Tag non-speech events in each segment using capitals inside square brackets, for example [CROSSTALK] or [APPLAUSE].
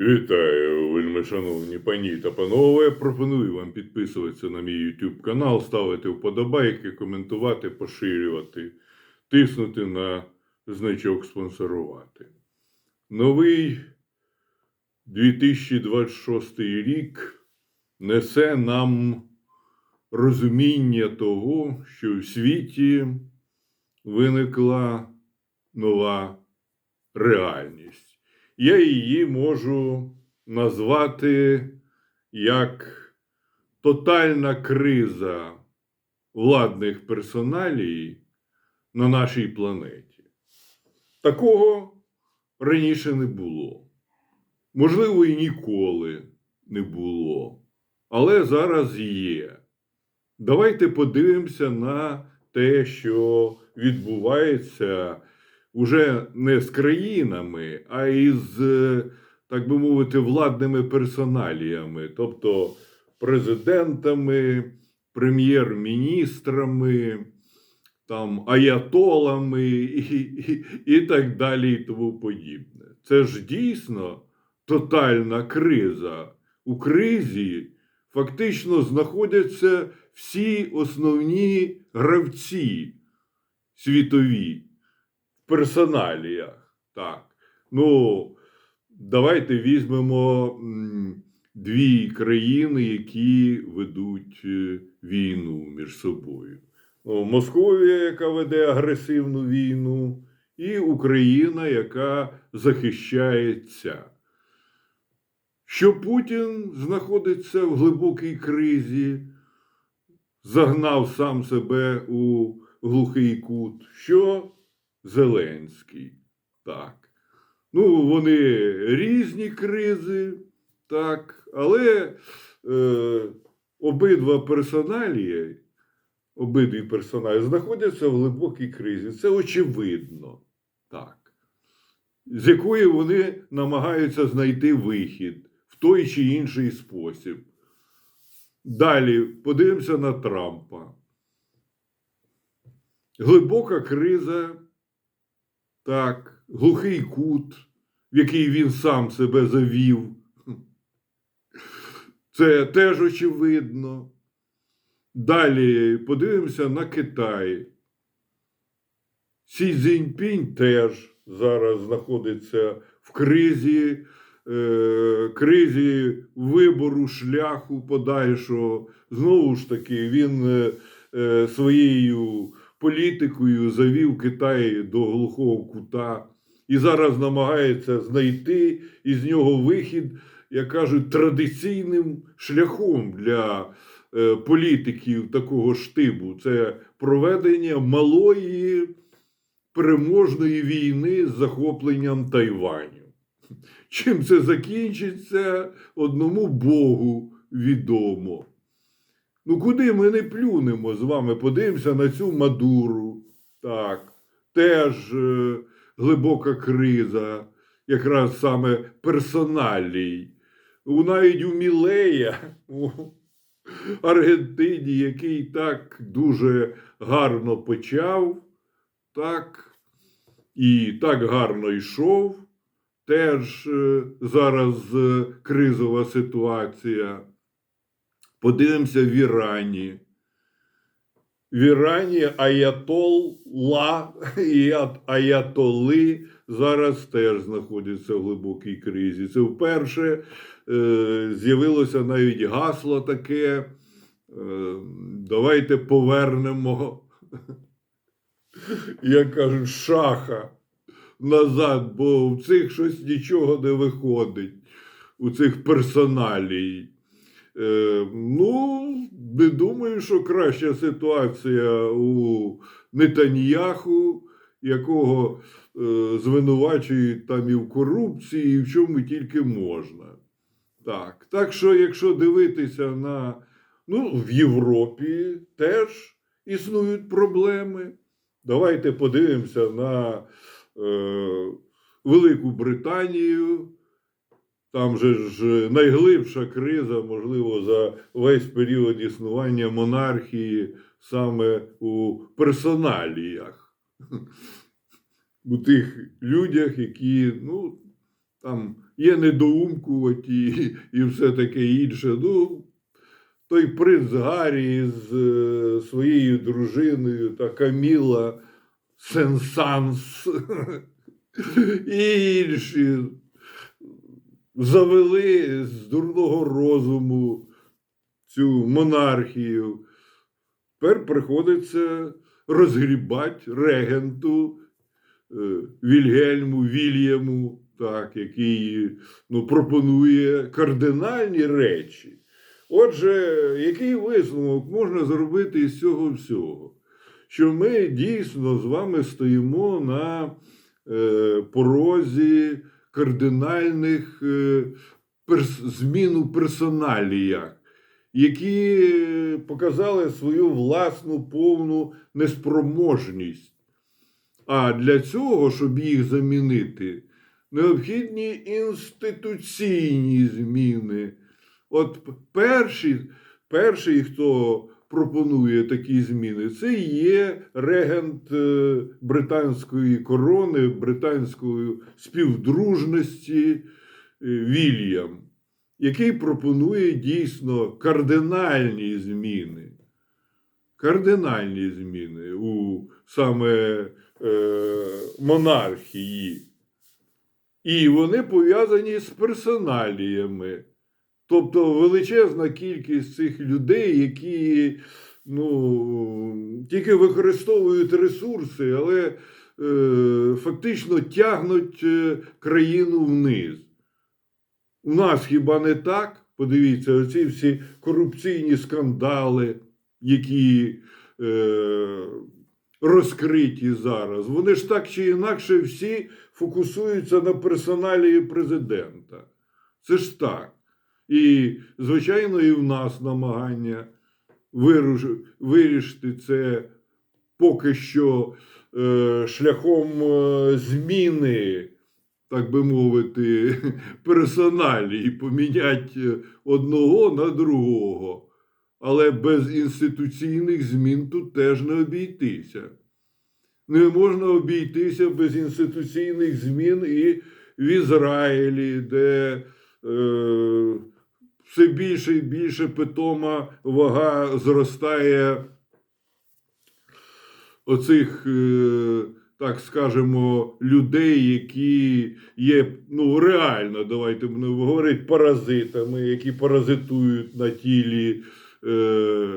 Вітаю, вельми шановні пані та панове. Пропоную вам підписуватися на мій YouTube канал, ставити вподобайки, коментувати, поширювати, тиснути на значок спонсорувати. Новий 2026 рік несе нам розуміння того, що в світі виникла нова реальність. Я її можу назвати як тотальна криза владних персоналій на нашій планеті. Такого раніше не було. Можливо, і ніколи не було. Але зараз є. Давайте подивимося на те, що відбувається уже не з країнами, а із, е, так би мовити, владними персоналіями, тобто президентами, прем'єр-міністрами, там, аятолами і, і, і так далі, і тому подібне. Це ж дійсно тотальна криза. У кризі фактично знаходяться всі основні гравці світові персоналіях. Так. Ну, давайте візьмемо дві країни, які ведуть е, війну між собою. Московія, яка веде агресивну війну, і Україна, яка захищається. Що Путін знаходиться в глибокій кризі, загнав сам себе у глухий кут. Що Зеленський. Так. Ну, вони різні кризи, так, але е, обидва персоналі, обидві персоналі знаходяться в глибокій кризі. Це очевидно. Так. З якої вони намагаються знайти вихід в той чи інший спосіб. Далі подивимося на Трампа. Глибока криза, так, глухий кут, в який він сам себе завів. Це теж очевидно. Далі подивимося на Китай. Сі Цзіньпінь теж зараз знаходиться в кризі, е, кризі вибору шляху подальшого. Знову ж таки, він е, е, своєю політикою завів Китай до глухого кута і зараз намагається знайти із нього вихід, як кажуть, традиційним шляхом для е, політиків такого штибу. Це проведення малої переможної війни з захопленням Тайваню. Чим це закінчиться, одному Богу відомо. Ну, куди ми не плюнемо з вами? Подивимося на цю Мадуру. Так, теж е, глибока криза, якраз саме персоналій. У навіть у Мілея, у Аргентині, який так дуже гарно почав, так, і так гарно йшов. Теж е, зараз е, кризова ситуація. Подивимося в Ірані. В Ірані аятолла і аятоли зараз теж знаходяться в глибокій кризі. Це вперше е, з'явилося навіть гасло таке. Е, давайте повернемо, [LAUGHS] як кажуть, шаха назад, бо в цих щось нічого не виходить, у цих персоналій. Е, ну, не думаю, що краща ситуація у Нетаньяху, якого е, звинувачують там і в корупції, і в чому тільки можна. Так, так що, якщо дивитися на ну, в Європі теж існують проблеми. Давайте подивимося на е, Велику Британію. Там же ж найглибша криза, можливо, за весь період існування монархії саме у персоналіях, у тих людях, які ну, там є недоумкуваті і все таке інше. Ну, той принц Гаррі з е, своєю дружиною та Каміла Сенсанс. [LAUGHS] І інші завели з дурного розуму цю монархію. Тепер приходиться розгрібати регенту е, Вільгельму Вільяму, так, який ну, пропонує кардинальні речі. Отже, який висновок можна зробити із цього всього? Що ми дійсно з вами стоїмо на е, порозі кардинальних е, змін у персоналіях, які показали свою власну повну неспроможність. А для цього, щоб їх замінити, необхідні інституційні зміни. От перший, перший, хто пропонує такі зміни, це є регент е, британської корони, британської співдружності е, Вільям, який пропонує дійсно кардинальні зміни. Кардинальні зміни у саме е, монархії. І вони пов'язані з персоналіями. Тобто величезна кількість цих людей, які ну, тільки використовують ресурси, але е, фактично тягнуть е, країну вниз. У нас хіба не так? Подивіться, оці всі корупційні скандали, які е, розкриті зараз. Вони ж так чи інакше всі фокусуються на персоналії президента. Це ж так. І, звичайно, і в нас намагання вирішити це поки що е, шляхом е, зміни, так би мовити, [LAUGHS] персоналії, поміняти е, одного на другого. Але без інституційних змін тут теж не обійтися. Не можна обійтися без інституційних змін і в Ізраїлі, де все більше і більше питома вага зростає оцих, е, так скажемо, людей, які є ну, реально, давайте будемо говорити, паразитами, які паразитують на тілі е,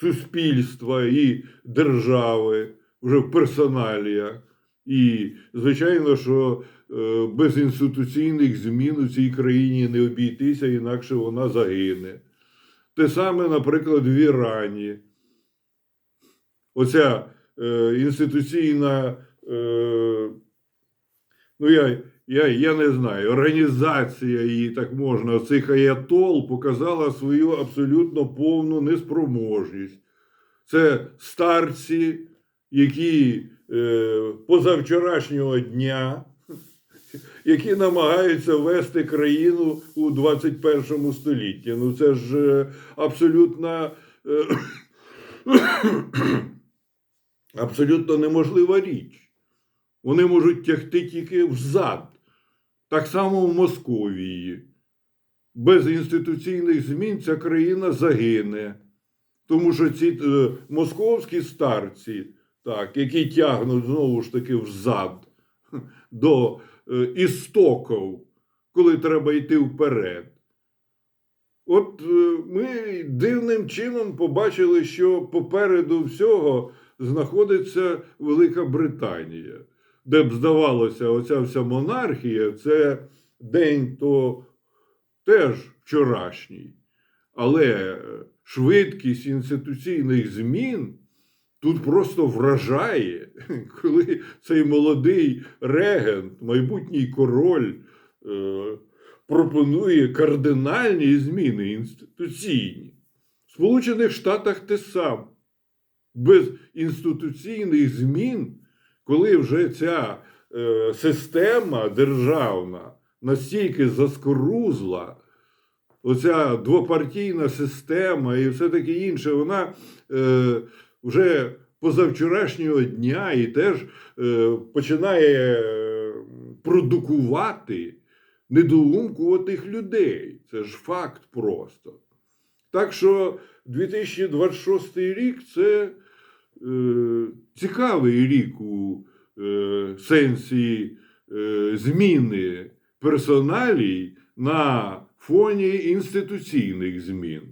суспільства і держави вже в персоналіях. І, звичайно, що е, без інституційних змін у цій країні не обійтися, інакше вона загине. Те саме, наприклад, в Ірані. Оця е, інституційна, е, ну я, я, я не знаю, організація її так можна, цих аятол показала свою абсолютно повну неспроможність. Це старці, які е, позавчорашнього дня, які намагаються вести країну у 21 столітті. Ну це ж е, абсолютно, е, [COUGHS] абсолютно неможлива річ. Вони можуть тягти тільки взад. Так само в Московії. Без інституційних змін ця країна загине. Тому що ці е, московські старці, так, які тягнуть знову ж таки взад [LAUGHS] до е, істоків, коли треба йти вперед. От е, ми дивним чином побачили, що попереду всього знаходиться Велика Британія, де б здавалося, оця вся монархія це день то теж вчорашній. Але швидкість інституційних змін тут просто вражає, [LAUGHS] коли цей молодий регент, майбутній король, е, пропонує кардинальні зміни інституційні. В Сполучених Штатах те саме. Без інституційних змін, коли вже ця е, система державна настільки заскорузла, оця двопартійна система і все таке інше, вона е, вже позавчорашнього дня і теж е, починає е, продукувати недоумку отих людей. Це ж факт просто. Так що 2026 рік це е, цікавий рік у е, сенсі е, зміни персоналій на фоні інституційних змін.